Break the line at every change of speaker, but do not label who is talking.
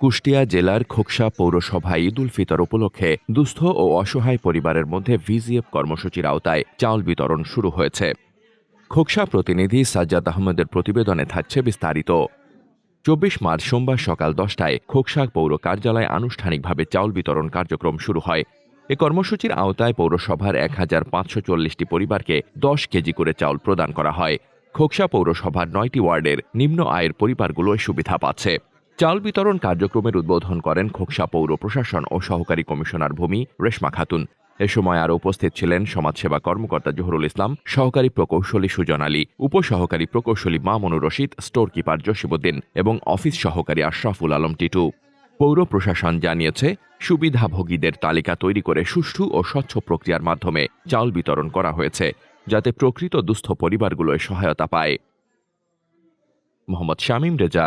কুষ্টিয়া জেলার খোকসা পৌরসভায় ঈদ উল ফিতর উপলক্ষে দুস্থ ও অসহায় পরিবারের মধ্যে ভিজিএফ কর্মসূচির আওতায় চাউল বিতরণ শুরু হয়েছে। খোকসা প্রতিনিধি সাজ্জাদ আহমেদের প্রতিবেদনে থাকছে বিস্তারিত। চব্বিশ মার্চ সোমবার সকাল দশটায় খোকসা পৌর কার্যালয়ে আনুষ্ঠানিকভাবে চাউল বিতরণ কার্যক্রম শুরু হয়। এ কর্মসূচির আওতায় পৌরসভার এক হাজার পাঁচশো চল্লিশটি পরিবারকে দশ কেজি করে চাউল প্রদান করা হয়। খোকসা পৌরসভার নয়টি ওয়ার্ডের নিম্ন আয়ের পরিবারগুলো সুবিধা পাচ্ছে। চাল বিতরণ কার্যক্রমের উদ্বোধন করেন খোকসা পৌর প্রশাসন ও সহকারী কমিশনার ভূমি রেশমা খাতুন। এ সময় আরও উপস্থিত ছিলেন সমাজসেবা কর্মকর্তা জহুরুল ইসলাম, সহকারী প্রকৌশলী সুজন আলী, উপসহকারী প্রকৌশলী মামুনুর রশিদ স্টোর কিপার জসিবুদ্দিন এবং অফিস সহকারী আশরাফুল আলম টিটু। পৌর প্রশাসন জানিয়েছে, সুবিধাভোগীদের তালিকা তৈরি করে সুষ্ঠু ও স্বচ্ছ প্রক্রিয়ার মাধ্যমে চাল বিতরণ করা হয়েছে, যাতে প্রকৃত দুস্থ পরিবারগুলোয় সহায়তা পায়। মোহাম্মদ শামীম রেজা